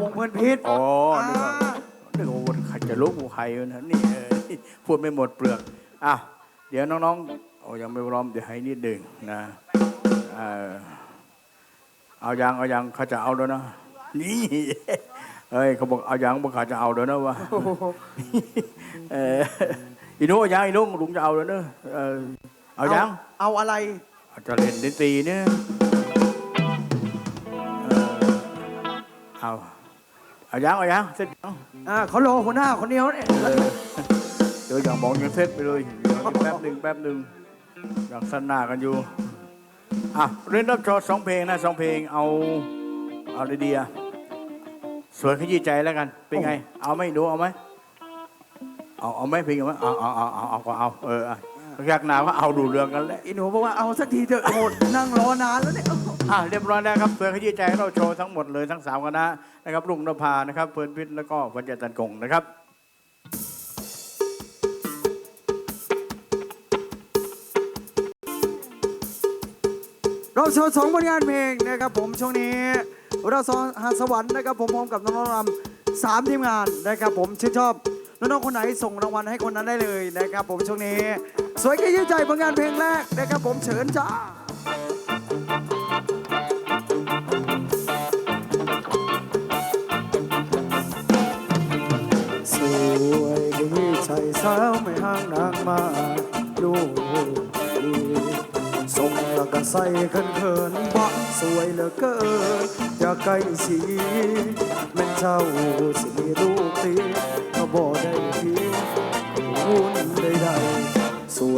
วงเพลินพิษอ๋ออ่านึกว่านึกว่าใครจะลุกใครวะนะนี่เออพูดไม่หมดเปลือกอะเดี๋ยวน้องๆโอ้ยังไม่พร้อมเดี๋ยวให้นิดหนึ่งนะเออเอายังเอายังเขาจะเอาแล้วนะนี่เฮ้ยเขาบอกเอายังบอกเขาจะเอาแล้วนะวะโอ้โหเอออีนุเอายังอีนุลุงจะเอาแล้วเนอะเออเอายังเอาอะไรอาจจะเล่นดนตรีเนี่ยเออเอา เอายังเอายังเสร็จยังอ่าเขารอหัวหน้าคนเดียวเนี่ยเออเดี๋ยวอย่างบอกยังเสร็จไปเลยเดี๋ยวอีกแป๊บหนึ่งแป๊บหนึ่งอยากสั้นหน้ากันอยู่อะเล่นรับโชว์สองเพลงนะสองเพลงเอาเอาเลยดีอะสวยขยี้ใจแล้วกัน เป็นไง เอาไหมดูเอาไหมเอาเอาไหมเพลงเอาไหมเอาเอาเอาเอาเอาก็เอาเอ ออะอยากหนาว่าเอาดูเรื่องกันแล้วอีหนูบอกว่าเอาสักทีเถอะโอ้โหนั่งรอนานแล้วเนี่ยอะเรียบร้อยแล้วครับเพื่อขยี้ใจเราโชว์ทั้งหมดเลยทั้งสามคณะนะครับลุงนภานะครับเพื่อนพิษแล้วก็วันเจตันกงนะครับเราโชว์สองผลงานเพลงนะครับผมช่วงนี้เราสองหาสวรรค์นะครับผมพร้อมกับน้องๆรำสามทีมงานนะครับผมชื่นชอบน้องๆคนไหนส่งรางวัลให้คนนั้นได้เลยนะครับผมช่วงนี้ สวยกยื้ใจผลงานเพลงแรกนะครับผมเชิญจ้าสวยก็มีใจสาวไม่ห่างนางมาดูดีส่งแล้วก็ใส่เขินเขินๆบ่สวยเหลือเกิน อย่าใกล้สีแม่นเจ้าสิมีลูกตี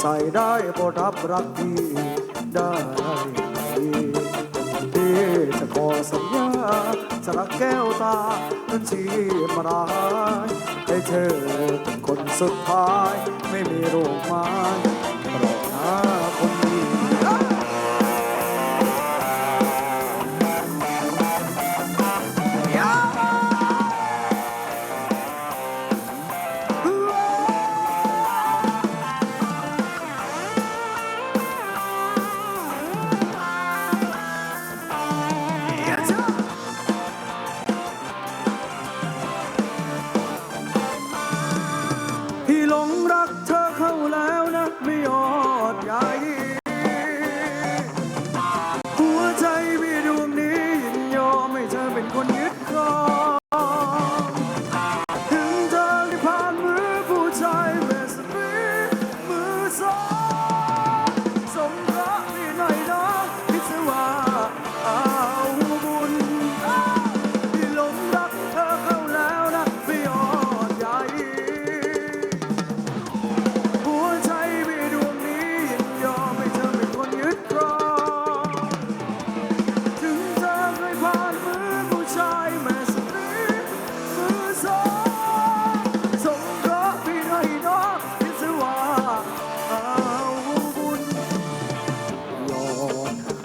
ใจได้โปรดรับรักพี่ได้พี่จะขอสัญญาจะรักแก้วตาจนชีมารายให้เธอเป็นคนสุดท้ายไม่มีโรคไม้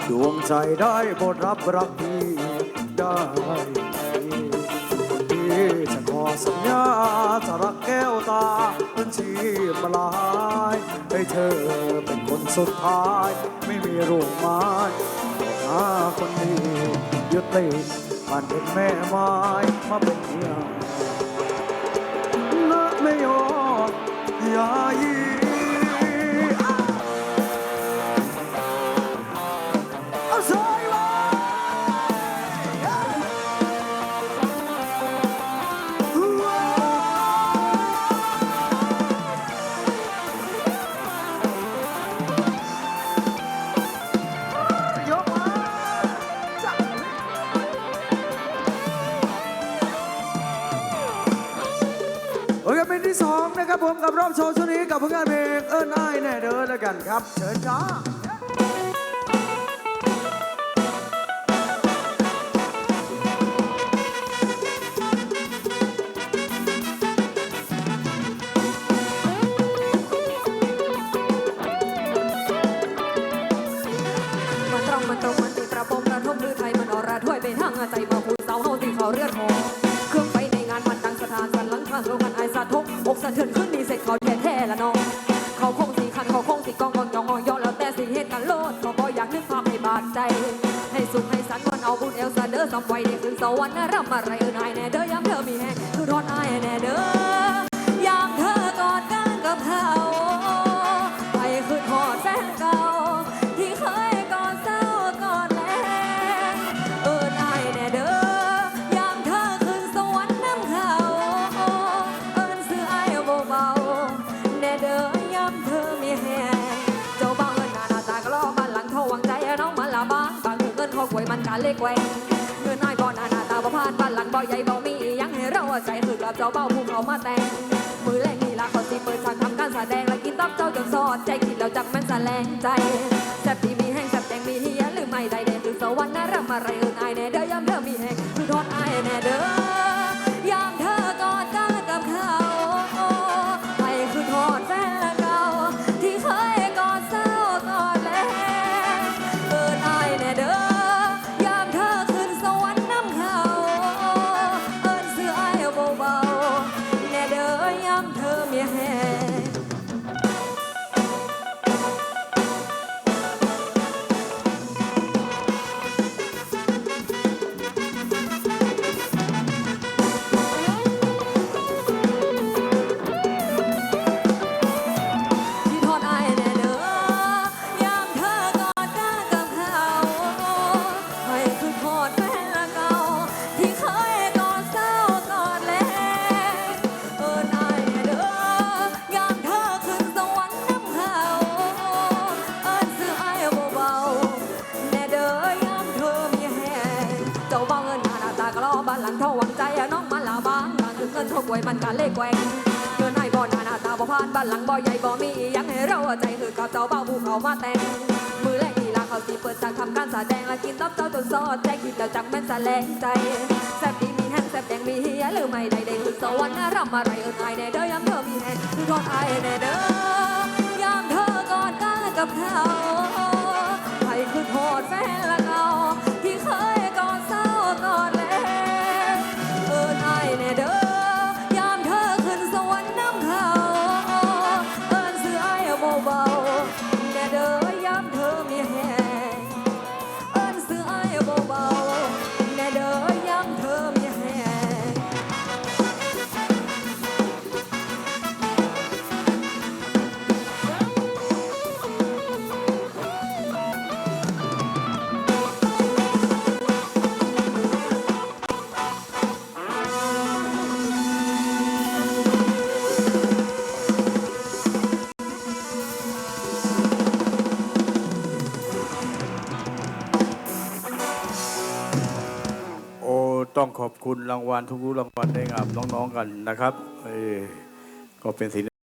ดวงใจได้โปรดรับรักพี่ได้ที่จะขอสัญญาจะรักแก้วตาเป็นชีพมาลายให้เธอเป็นคนสุดท้าย ไม่มีรูปไม้หาคนดียึดติดมันเป็นแม่ไม้มาเป็นเมียนะไม่ยอมอย่ายี ครับผมกับรอบโชว์ชุดนี้กับผลงานเพลงเอิ้นอ้ายแน่เด้อแล้วกันครับ เชิญจ้ามันตรงมันตรงมันติดประปมระทมหรือไทยมันอระถ้วยไปทางใจมาพูดเสาเฮาที่เขาเลือดหอเครื่องไฟในงานมันดังสถานสันหลังข้างโรงงาน อสาทกอกสะเทือนขึ้นดีเสร็จเขาแท้แท้ละน้อง เขาคงสีคันเขาคงสีกองกองยองยองแล้วแต่สิเหตุกันโลดเขาบ่อยากนึกภาพให้บาดใจ ให้สุขให้สันวันเอาบุญเอลซาเดอร์สำไว้ได้ขึ้นสวรรค์นะรำอะไรเอินไอายแน่เด้อยามเธอมีแฮงคือทอดไอายแน่เด้อย เล็กแหวงเงินน้อยบ่หนาหน้าตาบ่พานบ้านหลังบ่ใหญ่บ่มียังให้เราใจคือกลับเจ้าเบ้าผู้เขามาแต่งมือแรงนี่ละเขาสิเปิดฉากทำการแสดงและกินตับเจ้าจนซอดใจคิดแล้วจักมันแสลงใจแซ่บดีมีแห้งแซ่บแดงมีเฮียหรือไม่ใดเด่นคือสวรรค์นะรำอะไรเอินอายแน่เด้อยามเธอมีแห้งคือทอดอายแน่เด้อ นหลังเท่าหวังใจน้องมันละบางบางคือเงินท่ากวยมันการเล่แกว่งเงินให้บ่หน้าหน้าตาบ่พานบ้านหลังบ่ใหญ่บ่มียังให้เราใจคือกับเจ้าเบ้าผู้เขามาแต่งมือแรกนี่ละเขาสิเปิดจากทำการแสดงและกินตับเจ้าจนซอดแจ้งคิดแล้วจักแม่นแสลงใจแซ่บดีมีแห้งแซ่บแดงมีเฮียหรือไม่ใดใดคือสวรรค์นะรำอะไรเอินอายแน่เด้อยามเธอมีแห้งคือทอดอายแน่เด้อยามเธอกอดกันกับเขาให้คือทอดแฟนละเก่า ต้องขอบคุณรางวัลทุกๆรางวัลได้งามน้องๆกันนะครับเออก็เป็นสิ